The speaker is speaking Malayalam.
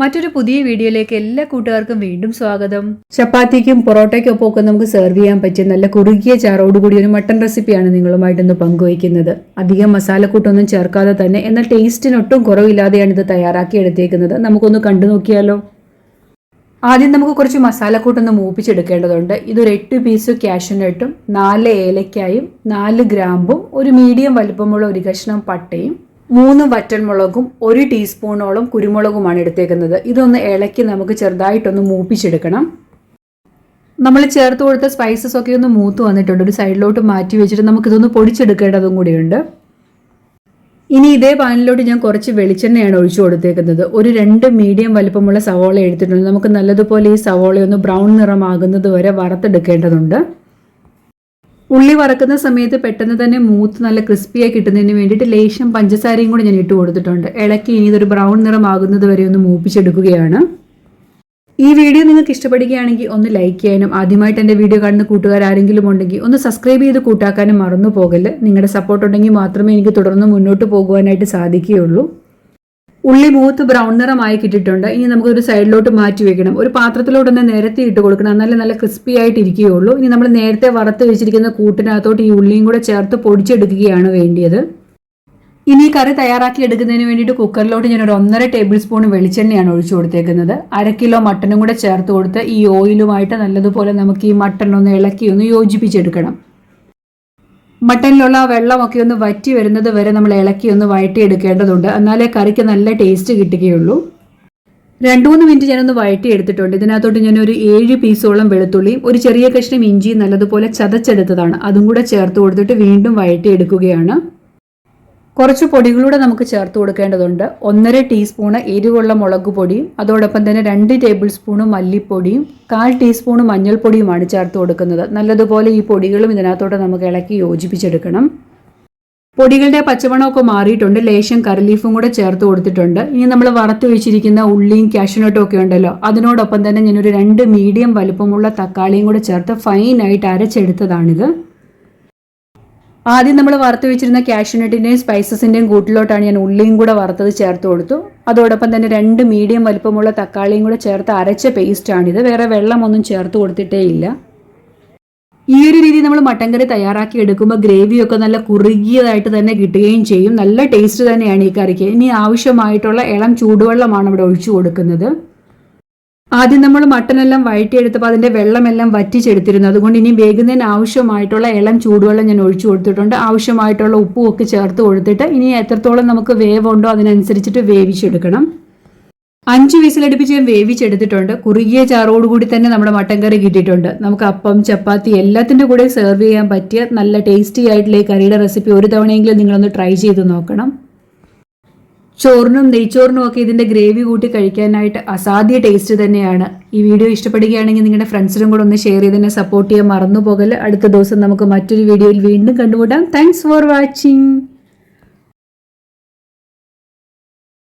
മറ്റൊരു പുതിയ വീഡിയോയിലേക്ക് എല്ലാ കൂട്ടുകാർക്കും വീണ്ടും സ്വാഗതം. ചപ്പാത്തിക്കും പൊറോട്ടയ്ക്കൊപ്പം ഒക്കെ നമുക്ക് സെർവ് ചെയ്യാൻ പറ്റിയ നല്ല കുറുകിയ ചാറോടുകൂടി ഒരു മട്ടൺ റെസിപ്പിയാണ് നിങ്ങളുമായിട്ടൊന്ന് പങ്കുവയ്ക്കുന്നത്. അധികം മസാലക്കൂട്ടൊന്നും ചേർക്കാതെ തന്നെ എന്നാൽ ടേസ്റ്റിനൊട്ടും കുറവില്ലാതെയാണ് ഇത് തയ്യാറാക്കി എടുത്തേക്കുന്നത് നമുക്കൊന്ന് കണ്ടു നോക്കിയാലോ? ആദ്യം നമുക്ക് കുറച്ച് മസാലക്കൂട്ടൊന്ന് മൂപ്പിച്ചെടുക്കേണ്ടതുണ്ട്. ഇതൊരു എട്ട് പീസ് കാഷ്യൂനട്ടും നാല് ഏലക്കായും നാല് ഗ്രാമ്പും ഒരു മീഡിയം വലുപ്പമുള്ള ഒരു കഷ്ണം പട്ടയും മൂന്ന് വറ്റൽമുളകും ഒരു ടീസ്പൂണോളം കുരുമുളകുമാണ് എടുത്തേക്കുന്നത്. ഇതൊന്ന് ഇളക്കി നമുക്ക് ചെറുതായിട്ടൊന്ന് മൂപ്പിച്ചെടുക്കണം. നമ്മൾ ചേർത്ത് കൊടുത്ത സ്പൈസസ് ഒക്കെ ഒന്ന് മൂത്ത് വന്നിട്ടുണ്ട്. ഒരു സൈഡിലോട്ട് മാറ്റി വെച്ചിട്ട് നമുക്കിതൊന്ന് പൊടിച്ചെടുക്കേണ്ടതും കൂടിയുണ്ട്. ഇനി ഇതേ പാനിലോട്ട് ഞാൻ കുറച്ച് വെളിച്ചെണ്ണയാണ് ഒഴിച്ചു കൊടുത്തേക്കുന്നത്. ഒരു രണ്ട് മീഡിയം വലുപ്പമുള്ള സവോള എടുത്തിട്ടുണ്ട്. നമുക്ക് നല്ലതുപോലെ ഈ സവോള ഒന്ന് ബ്രൗൺ നിറമാകുന്നത് വരെ വറുത്തെടുക്കേണ്ടതുണ്ട്. ഉള്ളി വറക്കുന്ന സമയത്ത് പെട്ടെന്ന് തന്നെ മൂത്ത് നല്ല ക്രിസ്പിയായി കിട്ടുന്നതിന് വേണ്ടിയിട്ട് ലേശം പഞ്ചസാരയും കൂടി ഞാൻ ഇട്ട് കൊടുത്തിട്ടുണ്ട്. ഇളക്കി ഇനി ഇതൊരു ബ്രൗൺ നിറമാകുന്നത് വരെ ഒന്ന് മൂപ്പിച്ചെടുക്കുകയാണ്. ഈ വീഡിയോ നിങ്ങൾക്ക് ഇഷ്ടപ്പെടുകയാണെങ്കിൽ ഒന്ന് ലൈക്ക് ചെയ്യാനും ആദ്യമായിട്ട് എന്റെ വീഡിയോ കാണുന്ന കൂട്ടുകാർ ആരെങ്കിലും ഉണ്ടെങ്കിൽ ഒന്ന് സബ്സ്ക്രൈബ് ചെയ്ത് കൂട്ടാക്കാനും മറന്നു പോകൽ നിങ്ങളുടെ സപ്പോർട്ട് ഉണ്ടെങ്കിൽ മാത്രമേ എനിക്ക് തുടർന്ന് മുന്നോട്ട് പോകുവാനായിട്ട് സാധിക്കുകയുള്ളൂ. ഉള്ളി മൂത്ത് ബ്രൗൺ നിറമായി കിട്ടിയിട്ടുണ്ട്. ഇനി നമുക്ക് ഒരു സൈഡിലോട്ട് മാറ്റി വെക്കണം. ഒരു പാത്രത്തിലോട്ടൊന്ന് നിരത്തി ഇട്ട് കൊടുക്കണം. എന്നാലേ നല്ല ക്രിസ്പി ആയിട്ട് ഇരിക്കുകയുള്ളൂ ഇനി നമ്മൾ നേരത്തെ വറുത്ത് വെച്ചിരിക്കുന്ന കൂട്ടിനകത്തോട്ട് ഈ ഉള്ളിയും കൂടെ ചേർത്ത് പൊടിച്ചെടുക്കുകയാണ് വേണ്ടിയത്. ഇനി കറി തയ്യാറാക്കി എടുക്കുന്നതിന് വേണ്ടിയിട്ട് കുക്കറിലോട്ട് ഞാൻ ഒരു ഒന്നര ടേബിൾ സ്പൂൺ വെളിച്ചെണ്ണയാണ് ഒഴിച്ചു കൊടുത്തേക്കുന്നത്. അര കിലോ മട്ടനും കൂടെ ചേർത്ത് കൊടുത്ത് ഈ ഓയിലുമായിട്ട് നല്ലതുപോലെ നമുക്ക് ഈ മട്ടൺ ഒന്ന് ഇളക്കി ഒന്ന് യോജിപ്പിച്ചെടുക്കണം. മട്ടനിലുള്ള വെള്ളമൊക്കെ ഒന്ന് വറ്റി വരുന്നത് വരെ നമ്മൾ ഇളക്കി ഒന്ന് വഴറ്റിയെടുക്കേണ്ടതുണ്ട്. എന്നാലേ കറിക്ക് നല്ല ടേസ്റ്റ് കിട്ടുകയുള്ളൂ. രണ്ടു മൂന്ന് മിനിറ്റ് ഞാനൊന്ന് വഴറ്റിയെടുത്തിട്ടുണ്ട്. ഇതിനകത്തോട്ട് ഞാൻ ഒരു ഏഴ് പീസോളം വെളുത്തുള്ളിയും ഒരു ചെറിയ കഷ്ണം ഇഞ്ചിയും നല്ലതുപോലെ ചതച്ചെടുത്തതാണ്. അതും കൂടെ ചേർത്ത് കൊടുത്തിട്ട് വീണ്ടും വഴറ്റിയെടുക്കുകയാണ്. കുറച്ച് പൊടികളൂടെ നമുക്ക് ചേർത്ത് കൊടുക്കേണ്ടതുണ്ട്. ഒന്നര ടീസ്പൂണ് എരിവുള്ള മുളക് പൊടിയും അതോടൊപ്പം തന്നെ രണ്ട് ടേബിൾ സ്പൂണ് മല്ലിപ്പൊടിയും കാൽ ടീസ്പൂണ് മഞ്ഞൾപ്പൊടിയുമാണ് ചേർത്ത് കൊടുക്കുന്നത്. നല്ലതുപോലെ ഈ പൊടികളും ഇതിനകത്തോട്ട് നമുക്ക് ഇളക്കി യോജിപ്പിച്ചെടുക്കണം. പൊടികളുടെ പച്ചമണമൊക്കെ മാറിയിട്ടുണ്ട്. ലേശം കറിലീഫും കൂടെ ചേർത്ത് കൊടുത്തിട്ടുണ്ട്. ഇനി നമ്മൾ വറുത്ത് വെച്ചിരിക്കുന്ന ഉള്ളിയും കാഷ്യൂനട്ടും ഒക്കെ ഉണ്ടല്ലോ അതിനോടൊപ്പം തന്നെ ഞാനൊരു രണ്ട് മീഡിയം വലുപ്പമുള്ള തക്കാളിയും കൂടെ ചേർത്ത് ഫൈനായിട്ട് അരച്ചെടുത്തതാണിത്. ആദ്യം നമ്മൾ വറുത്ത് വെച്ചിരുന്ന കാഷ്യൂനട്ടിന്റെയും സ്പൈസസിന്റെയും കൂട്ടിലോട്ടാണ് ഞാൻ ഉള്ളിയും കൂടെ വറുത്തത് ചേർത്ത് കൊടുത്തു. അതോടൊപ്പം തന്നെ രണ്ട് മീഡിയം വലുപ്പമുള്ള തക്കാളിയും കൂടെ ചേർത്ത് അരച്ച പേസ്റ്റാണിത് വേറെ വെള്ളമൊന്നും ചേർത്ത് കൊടുത്തിട്ടേ ഇല്ല. ഈ ഒരു രീതി നമ്മൾ മട്ടൻ കറി തയ്യാറാക്കി എടുക്കുമ്പോൾ ഗ്രേവിയൊക്കെ നല്ല കുറുകിയതായിട്ട് തന്നെ കിട്ടുകയും ചെയ്യും. നല്ല ടേസ്റ്റ് തന്നെയാണ് ഈ കറിക്ക്. ഇനി ആവശ്യമായിട്ടുള്ള ഇളം ചൂടുവെള്ളമാണ് ഇവിടെ ഒഴിച്ചു കൊടുക്കുന്നത്. ആദ്യം നമ്മൾ മട്ടനെല്ലാം വഴറ്റിയെടുത്തപ്പോൾ അതിന്റെ വെള്ളമെല്ലാം വറ്റിച്ചെടുത്തിരുന്നു. അതുകൊണ്ട് ഇനി വേഗുന്നതിന് ആവശ്യമായിട്ടുള്ള ഇളം ചൂടുവെള്ളം ഞാൻ ഒഴിച്ചു കൊടുത്തിട്ടുണ്ട്. ആവശ്യമായിട്ടുള്ള ഉപ്പും ഒക്കെ ചേർത്ത് കൊടുത്തിട്ട് ഇനി എത്രത്തോളം നമുക്ക് വേവുണ്ടോ അതിനനുസരിച്ചിട്ട് വേവിച്ചെടുക്കണം. അഞ്ച് വിസിലടുപ്പിച്ച് ഞാൻ വേവിച്ചെടുത്തിട്ടുണ്ട്. കുറുകിയ ചാറോടുകൂടി തന്നെ നമ്മുടെ മട്ടൻ കറി കിട്ടിയിട്ടുണ്ട്. നമുക്ക് അപ്പം ചപ്പാത്തി എല്ലാത്തിന്റെ കൂടെ സെർവ് ചെയ്യാൻ പറ്റിയ നല്ല ടേസ്റ്റി ആയിട്ടുള്ള ഈ കറിയുടെ റെസിപ്പി ഒരു തവണയെങ്കിലും നിങ്ങളൊന്ന് ട്രൈ ചെയ്ത് നോക്കണം. ചോറിനും നെയ്ച്ചോറിനും ഒക്കെ ഇതിന്റെ ഗ്രേവി കൂട്ടി കഴിക്കാനായിട്ട് അസാധ്യ ടേസ്റ്റ് തന്നെയാണ്. ഈ വീഡിയോ ഇഷ്ടപ്പെടുകയാണെങ്കിൽ നിങ്ങളുടെ ഫ്രണ്ട്സിനും കൂടെ ഒന്ന് ഷെയർ ചെയ്ത് തന്നെ സപ്പോർട്ട് ചെയ്യാൻ മറന്നു പോകൽ അടുത്ത ദിവസം നമുക്ക് മറ്റൊരു വീഡിയോയിൽ വീണ്ടും കണ്ടുമുട്ടാം. Thanks for watching